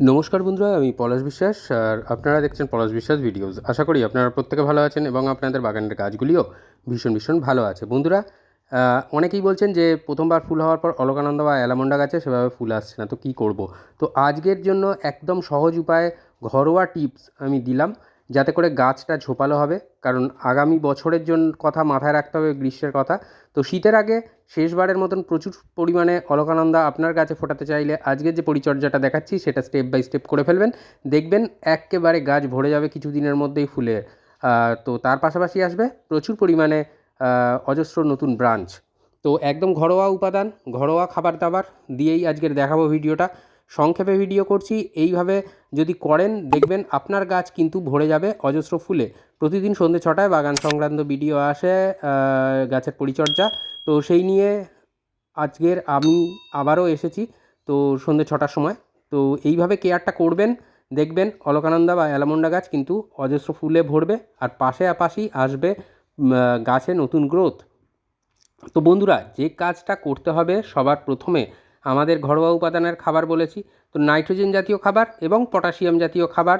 নমস্কার বন্ধুরা, আমি পলাশ বিশ্বাস আর আপনারা দেখছেন পলাশ বিশ্বাস ভিডিওস। আশা করি আপনারা প্রত্যেকে ভালো আছেন এবং আপনাদের বাগানের গাছগুলিও ভীষণ ভীষণ ভালো আছে। বন্ধুরা অনেকেই বলছেন যে প্রথমবার ফুল হওয়ার পর অলকানন্দ বা অ্যালামন্ডা গাছে সেভাবে ফুল আসছে না, তো কী করব? তো আজকের জন্য একদম সহজ উপায়ে ঘরোয়া টিপস আমি দিলাম। যাতে করে গাছটা ঝোপালো হবে। কারণ আগামী বছরের জন্য কথা মাথায় রাখতে হবে গ্রীষ্মের কথা। তো শীতের আগে শেষবারের মতন প্রচুর পরিমাণে অলকানন্দা আপনার গাছে ফোটাতে চাইলে আজকের যে পরিচর্যাটা দেখাচ্ছি সেটা স্টেপ বাই স্টেপ করে ফেলবেন। দেখবেন একেবারে গাছ ভরে যাবে কিছু দিনের মধ্যেই ফুলে তো তার পাশাপাশি আসবে প্রচুর পরিমাণে অজস্র নতুন ব্রাঞ্চ তো একদম ঘরোয়া উপাদান, ঘরোয়া খাবার দাবার দিয়েই আজকের দেখাবো ভিডিওটা। সংক্ষেপে ভিডিও করছি। এইভাবে যদি করেন, দেখবেন আপনার গাছ কিন্তু ভরে যাবে অজস্র ফুলে। প্রতিদিন সন্ধ্যে ছটায় বাগান সংক্রান্ত ভিডিও আসে গাছের পরিচর্যা। তো সেই নিয়ে আজকের আমি আবারও এসেছি, তো সন্ধ্যে ছটার সময়। তো এইভাবে কেয়ারটা করবেন, দেখবেন অলকানন্দা বা অ্যালামন্ডা গাছ কিন্তু অজস্র ফুলে ভরবে আর পাশে আপাশি আসবে গাছে নতুন গ্রোথ তো বন্ধুরা, যে কাজটা করতে হবে সবার প্রথমে আমাদের ঘরোয়া উপাদানের খাবার বলেছি, তো নাইট্রোজেন জাতীয় খাবার এবং পটাশিয়াম জাতীয় খাবার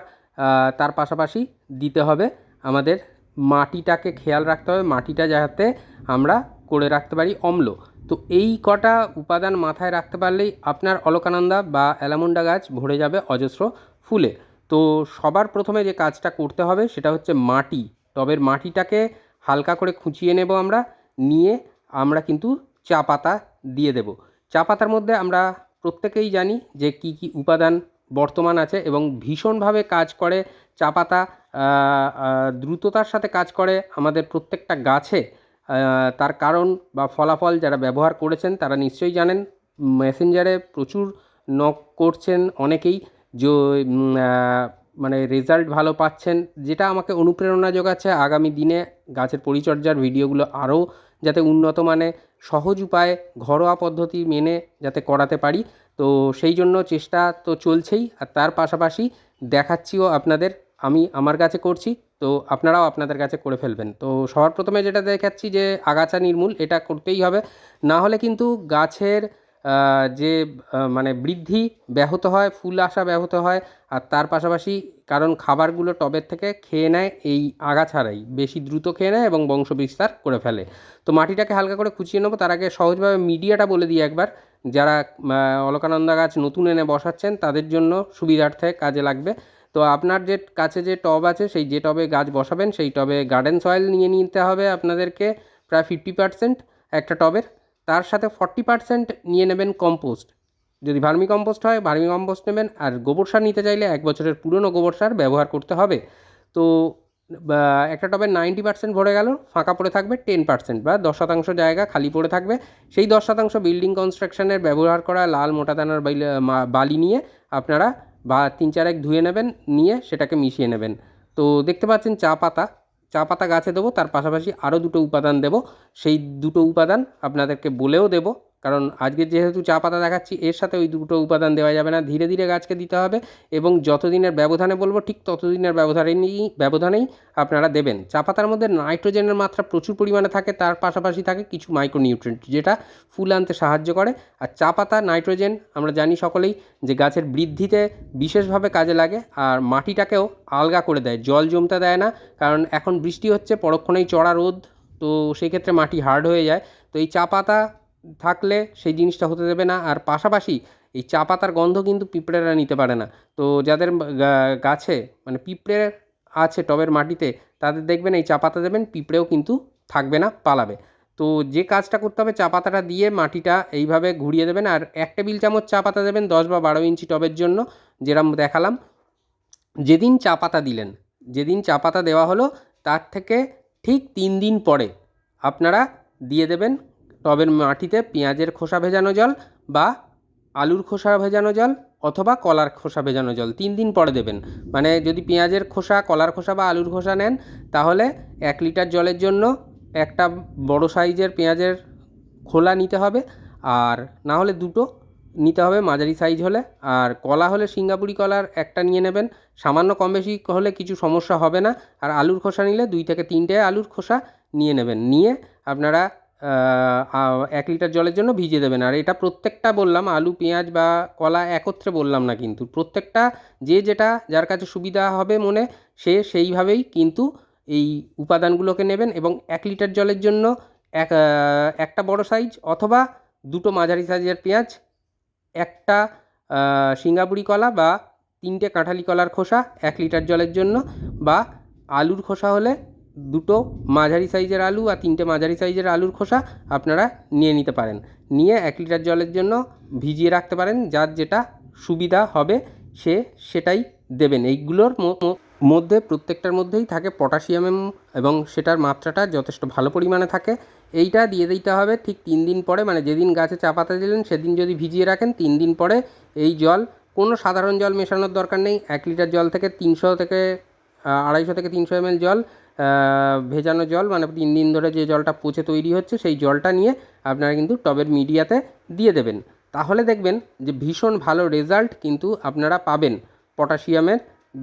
তার পাশাপাশি দিতে হবে আমাদের মাটিটাকে খেয়াল রাখতে হবে, মাটিটা যাতে আমরা করে রাখতে পারি অম্ল। তো এই কটা উপাদান মাথায় রাখতে পারলেই আপনার অলকানন্দা বা অ্যালামন্ডা গাছ ভরে যাবে অজস্র ফুলে। তো সবার প্রথমে যে কাজটা করতে হবে সেটা হচ্ছে মাটি। টবের মাটিটাকে হালকা করে খুঁচিয়ে নেব আমরা, নিয়ে আমরা কিন্তু চা পাতা দিয়ে দেব। চা পাতার মধ্যে আমরা প্রত্যেকেই জানি যে কি কি উপাদান বর্তমান আছে এবং ভীষণভাবে কাজ করে চা পাতা দ্রুততার সাথে কাজ করে আমাদের প্রত্যেকটা গাছে তার কারণ বা ফলাফল যারা ব্যবহার করেছেন তারা নিশ্চয়ই জানেন, মেসেঞ্জারে প্রচুর নক করছেন অনেকেই, যে মানে রেজাল্ট ভালো পাচ্ছেন, যেটা আমাকে অনুপ্রেরণা যোগাচ্ছে আগামী দিনে গাছের পরিচর্যার ভিডিওগুলো আরও যাতে উন্নত মানে সহজ উপায়ে ঘরোয়া পদ্ধতি মেনে যাতে করাতে পারি। তো সেই জন্য চেষ্টা তো চলছেই। আর তার পাশাপাশি দেখাচ্ছিও আপনাদের, আমি আমার কাছে করছি। তো আপনারাও আপনাদের কাছে করে ফেলবেন। তো সবার প্রথমে যেটা দেখাচ্ছি যে আগাছা নির্মূল, এটা করতেই হবে। না হলে কিন্তু গাছের যে মানে বৃদ্ধি ব্যাহত হয়, ফুল আসা ব্যাহত হয়, আর তার পাশাপাশি কারণ খাবারগুলো টবের থেকে খেয়ে নেয়, এই আগাছারাই বেশি দ্রুত খেয়ে নেয় এবং বংশ বিস্তার করে ফেলে। তো মাটিটাকে হালকা করে খুঁচিয়ে নেব। তার আগে সহজভাবে মিডিয়াটা বলে দিই একবার। যারা অলকানন্দা গাছ নতুন এনে বসাচ্ছেন, তাদের জন্য সুবিধার্থে কাজে লাগবে। তো আপনার যে, কাছে যে টব আছে, সেই যে টবে গাছ বসাবেন, সেই টবে গার্ডেন সয়েল নিয়ে নিতে হবে আপনাদেরকে। প্রায় ফিফটি পার্সেন্ট একটা টবের। তার সাথে ফর্টি পার্সেন্ট নিয়ে নেবেন কম্পোস্ট। যদি ভার্মি কম্পোস্ট হয়, ভার্মি কম্পোস্ট নেবেন, আর গোবর সার নিতে চাইলে এক বছরের পুরনো গোবর সার ব্যবহার করতে হবে। তো একটা টবে নাইনটি পার্সেন্ট ভরে গেল, ফাঁকা পড়ে থাকবে টেন পার্সেন্ট বা দশ শতাংশ জায়গা খালি পড়ে থাকবে। সেই দশ শতাংশ বিল্ডিং কনস্ট্রাকশনের ব্যবহার করা লাল মোটা দানার বালি নিয়ে আপনারা বা তিন চার এক ধুয়ে নেবেন, নিয়ে সেটাকে মিশিয়ে নেবেন। তো, দেখতে পাচ্ছেন চা পাতা। চা পাতা গাছে দেবো, তার পাশাপাশি আরও দুটো উপাদান দেবো। সেই দুটো উপাদান আপনাদেরকে বলেও দেবো। কারণ আজকে যেহেতু চা পাতা দেখাচ্ছি, এর সাথে ওই দুটো উপাদান দেওয়া যাবে না। ধীরে ধীরে গাছকে দিতে হবে এবং যতদিনের ব্যবধানে বলব, ঠিক ততদিনের ব্যবধানেই ব্যবধানেই আপনারা দেবেন। চা পাতার মধ্যে নাইট্রোজেনের মাত্রা প্রচুর পরিমাণে থাকে, তার পাশাপাশি থাকে কিছু মাইক্রোনিউট্রিয়েন্ট, যেটা ফুল আনতে সাহায্য করে। আর চা পাতা, নাইট্রোজেন আমরা জানি সকলেই যে গাছের বৃদ্ধিতে বিশেষভাবে কাজে লাগে আর মাটিটাকেও আলগা করে দেয়, জল জমতে দেয় না। কারণ এখন বৃষ্টি হচ্ছে, পরক্ষণেই চড়া রোদ, তো সেই ক্ষেত্রে মাটি হার্ড হয়ে যায়। তো এই চা পাতা থাকলে সেই জিনিসটা হতে দেবে না। আর পাশাপাশি এই চা পাতার গন্ধ কিন্তু পিঁপড়েরা নিতে পারে না। তো যাদের গাছে মানে পিঁপড়ে আছে টবের মাটিতে, তাদের দেখবেন এই চা পাতা দেবেন, পিঁপড়েও কিন্তু থাকবে না, পালাবে। তো যে কাজটা করতে হবে, চা পাতাটা দিয়ে মাটিটা এইভাবে ঘুরিয়ে দেবেন। আর এক টেবিল চামচ চা পাতা দেবেন, দশ বা বারো ইঞ্চি টবের জন্য, যেরম দেখালাম। যেদিন চা পাতা দিলেন, যেদিন চা পাতা দেওয়া হলো, তার থেকে ঠিক তিন দিন পরে আপনারা দিয়ে দেবেন টবের মাটিতে পেঁয়াজের খোসা ভেজানো জল বা আলুর খোসা ভেজানো জল অথবা কলার খোসা ভেজানো জল তিন দিন পরে দেবেন। মানে যদি পেঁয়াজের খোসা, কলার খোসা বা আলুর খোসা নেন, তাহলে এক লিটার জলের জন্য একটা বড় সাইজের পেঁয়াজের খোলা নিতে হবে আর না হলে দুটো নিতে হবে মাঝারি সাইজ হলে। আর কলা হলে সিঙ্গাপুরি কলার একটা নিয়ে নেবেন। সামান্য কম বেশি হলে কিছু সমস্যা হবে না। আর আলুর খোসা নিলে দুই থেকে তিনটে আলুর খোসা নিয়ে নেবেন। নিয়ে আপনারা এক লিটার জলের জন্য ভিজিয়ে দেবেন। আর এটা প্রত্যেকটা বললাম, আলু, পেঁয়াজ বা কলা একত্রে বললাম না কিন্তু, প্রত্যেকটা যে যেটা যার কাছে সুবিধা হবে মনে, সে সেইভাবেই কিন্তু এই উপাদানগুলোকে নেবেন এবং এক লিটার জলের জন্য এক একটা বড় সাইজ অথবা দুটো মাঝারি সাইজের পেঁয়াজ, একটা সিঙ্গাপুরি কলা বা তিনটে কাঁঠালি কলার খোসা এক লিটার জলের জন্য বা আলুর খোসা হলে দুটো মাঝারি সাইজের আলু আর তিনটে মাঝারি সাইজের আলুর খোসা আপনারা নিয়ে নিতে পারেন। নিয়ে এক লিটার জলের জন্য ভিজিয়ে রাখতে পারেন, যার যেটা সুবিধা হবে সে সেটাই দেবেন। এইগুলোর মধ্যে প্রত্যেকটার মধ্যেই থাকে পটাশিয়াম এবং সেটার মাত্রাটা যথেষ্ট ভালো পরিমাণে থাকে। এইটা দিয়ে দিতে হবে ঠিক তিন দিন পরে মানে যেদিন গাছে চা পাতা দিলেন সেদিন যদি ভিজিয়ে রাখেন, তিন দিন পরে এই জল, কোনো সাধারণ জল মেশানোর দরকার নেই। এক লিটার জল থেকে তিনশো থেকে আড়াইশো থেকে তিনশো এমএল জল ভেজানো জল মানে তিন দিন ধরে যে জলটা পচে তৈরি হচ্ছে, সেই জলটা নিয়ে আপনারা কিন্তু টবের মিডিয়াতে দিয়ে দেবেন। তাহলে দেখবেন যে ভীষণ ভালো রেজাল্ট কিন্তু আপনারা পাবেন পটাশিয়ামের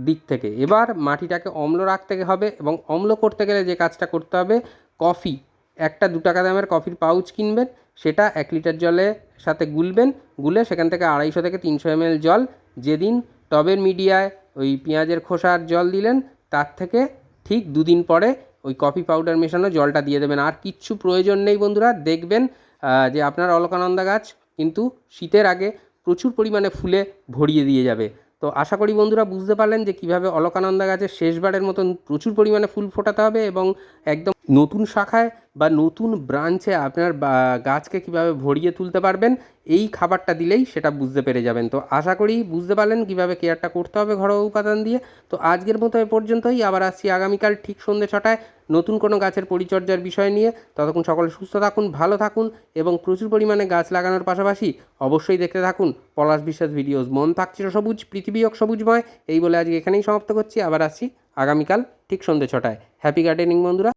দিক থেকে। এবার মাটিটাকে অম্ল রাখতে হবে এবং অম্ল করতে গেলে যে কাজটা করতে হবে, কফি। একটা দু টাকা দামের কফির পাউচ কিনবেন, সেটা এক লিটার জলে সাথে গুলবেন, গুলে সেখান থেকে আড়াইশো থেকে তিনশো এমএল জল যেদিন টবের মিডিয়ায় ওই পেঁয়াজের খোসার জল দিলেন, তার থেকে ঠিক দুদিন পরে ওই কফি পাউডার মেশানো জলটা দিয়ে দেবেন। আর কিচ্ছু প্রয়োজন নেই বন্ধুরা, দেখবেন যে আপনার অলকানন্দা গাছ কিন্তু শীতের আগে প্রচুর পরিমাণে ফুলে ভরিয়ে দিয়ে যাবে। তো আশা করি বন্ধুরা বুঝতে পারলেন যে কীভাবে অলকানন্দা গাছের শেষবারের মতন প্রচুর পরিমাণে ফুল ফোটাতে হবে এবং একদম নতুন শাখায় বা নতুন ব্রাঞ্চে আপনার গাছকে কীভাবে ভরিয়ে তুলতে পারবেন, এই খাবারটা দিলেই সেটা বুঝতে পেরে যাবেন। তো আশা করি বুঝতে পারলেন কীভাবে কেয়ারটা করতে হবে ঘরোয়া উপাদান দিয়ে। তো আজকের মতো এ পর্যন্তই, আবার আসছি আগামীকাল ঠিক সন্ধ্যে ছটায় নতুন কোনো গাছের পরিচর্যার বিষয় নিয়ে। ততক্ষণ সকলে সুস্থ থাকুন, ভালো থাকুন এবং প্রচুর পরিমাণে গাছ লাগানোর পাশাপাশি অবশ্যই দেখতে থাকুন পলাশ বিশ্বাস ভিডিওস। মন থাকছিল সবুজ, পৃথিবী হোক সবুজময়, এই বলে আজকে এখানেই সমাপ্ত করছি, আবার আসছি আগামীকাল ঠিক সন্ধ্যে ছটায়। হ্যাপি গার্ডেনিং বন্ধুরা।